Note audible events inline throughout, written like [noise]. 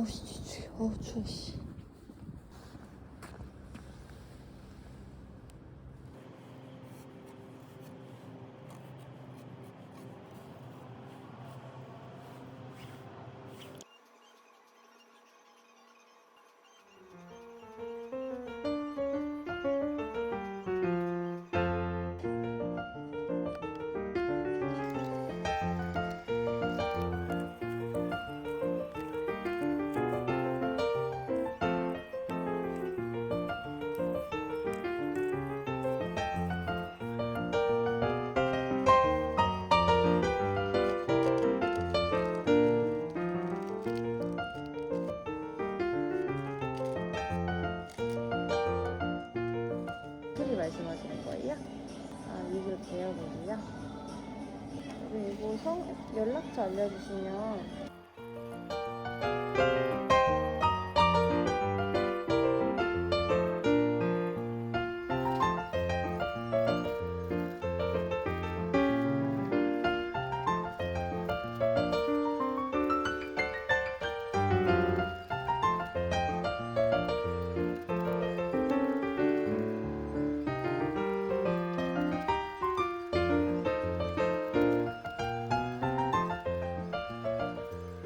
어우 씨, 어우 추워 씨. 알려주시면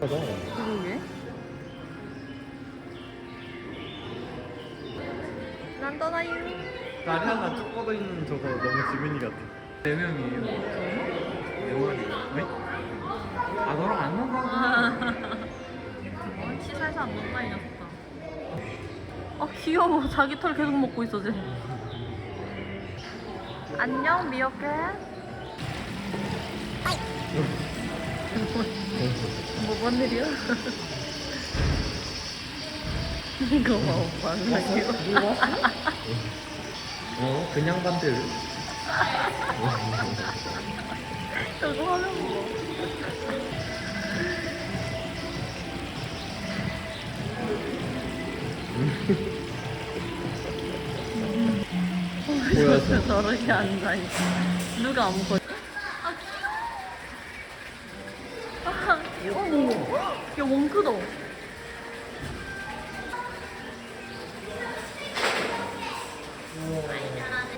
그러게 난 떠나요 다리 하나 쭉 뻗어 있는 저거 너무 지근이 같아. 네 명이에요. 네 마리. 왜? 아 너랑 안 난다고. [laughs] 어, 치사해서 안 먹나 이 녀석아 아 귀여워 자기 털 계속 먹고 있어 쟤 안녕 미역캣 [laughs] 뭐뭔 일이야? [laughs] 이거 봐 오빠 안 귀여워 어 그냥 반대를. 저거 하면 뭐 보여서. 저렇게 앉아있어 누가 안 보여 아 귀여워 야 멍크다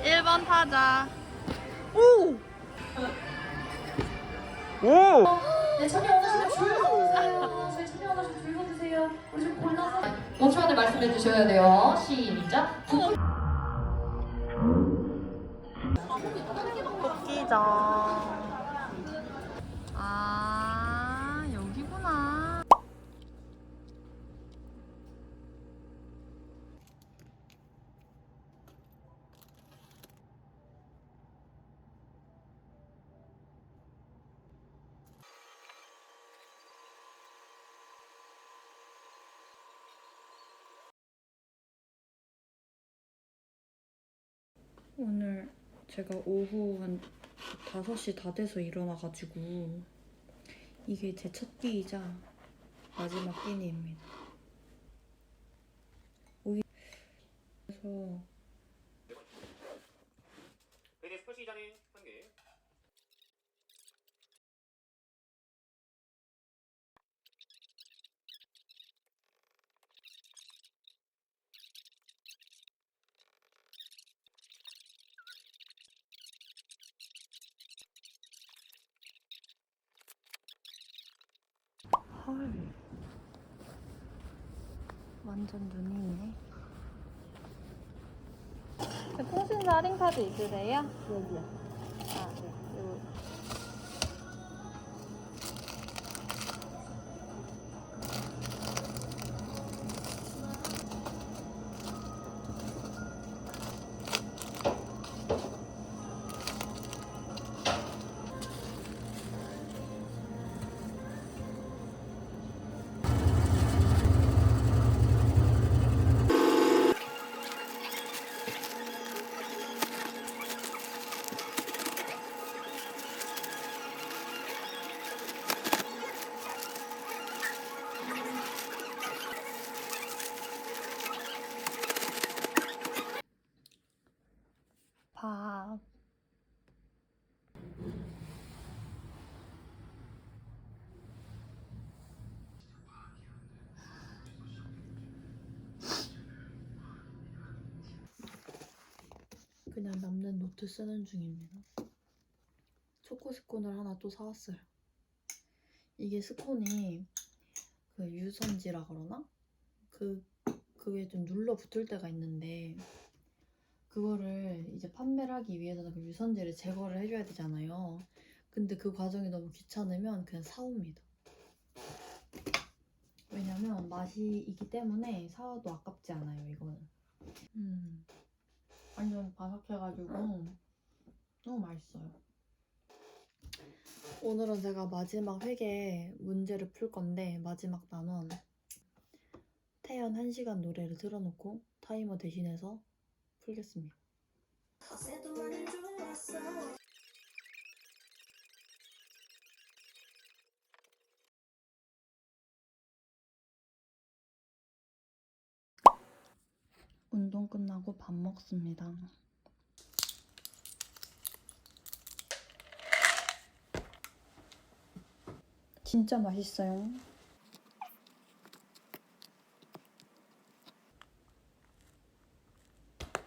1번 타자 오! 오. 네, 천이 원하시면 줄 서주세요. 저희 천이 원하시면 줄 서주세요. 우리 좀 골라서 5초 안에 말씀해 주셔야 돼요. 시작. 토끼장 아 여기구나 오늘 제가 오후 한 5시 다 돼서 일어나가지고 이게 제 첫 끼이자 마지막 끼니입니다. 오이 그래서 베네 스포츠 기자는 한 개. 헐 완전 눈이네. 통신사 할인카드 있으세요? 여기요. 노트 쓰는 중입니다. 초코 스콘을 하나 또 사왔어요. 이게 스콘이 그 유선지라 그러나? 그 그게 좀 눌러 붙을 때가 있는데 그거를 이제 판매를 하기 위해서는 그 유선지를 제거를 해줘야 되잖아요. 근데 그 과정이 너무 귀찮으면 그냥 사옵니다. 왜냐면 맛이 있기 때문에 사와도 아깝지 않아요, 이거는. 음, 완전 바삭해가지고 너무 맛있어요. 오늘은 제가 마지막 회계 문제를 풀 건데 마지막 단원 태연 1시간 노래를 틀어놓고 타이머 대신해서 풀겠습니다. 운동 끝나고 밥 먹습니다. 진짜 맛있어요.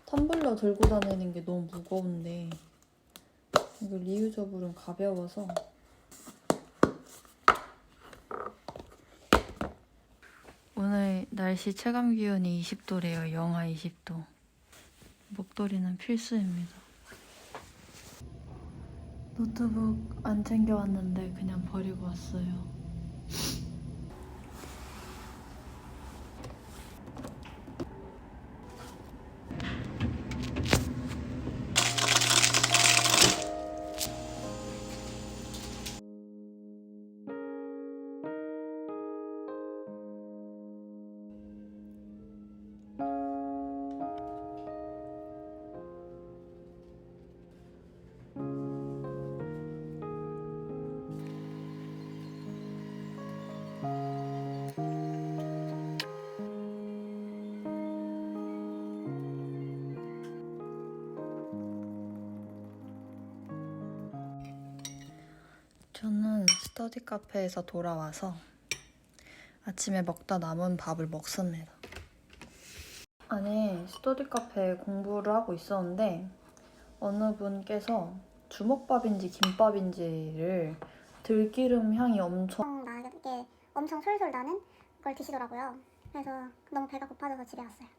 텀블러 들고 다니는 게 너무 무거운데 이거 리유저블은 가벼워서 오늘 날씨 체감 기온이 20도래요. 영하 20도. 목도리는 필수입니다. 노트북 안 챙겨왔는데 그냥 버리고 왔어요. 스터디 카페에서 돌아와서 아침에 먹다 남은 밥을 먹습니다. 아니, 스터디 카페에 공부를 하고 있었는데 어느 분께서 주먹밥인지 김밥인지를 들기름 향이 엄청 나게 엄청 솔솔 나는 걸 드시더라고요. 그래서 너무 배가 고파져서 집에 왔어요.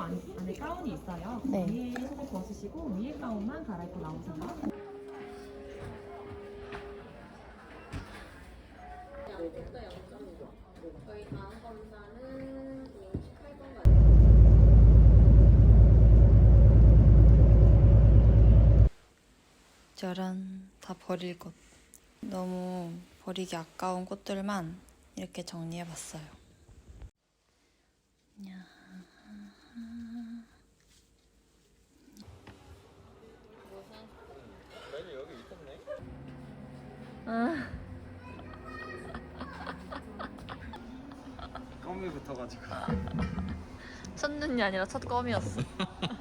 안, 안에 가운이 있어요. 네. 위에 속옷 벗으시고 위에 가운만 갈아입고 나오세요. 짜란 다 버릴 것. 너무 버리기 아까운 꽃들만 이렇게 정리해봤어요. 껌이 붙어가지고. 첫눈이 아니라 첫 껌이었어. [laughs]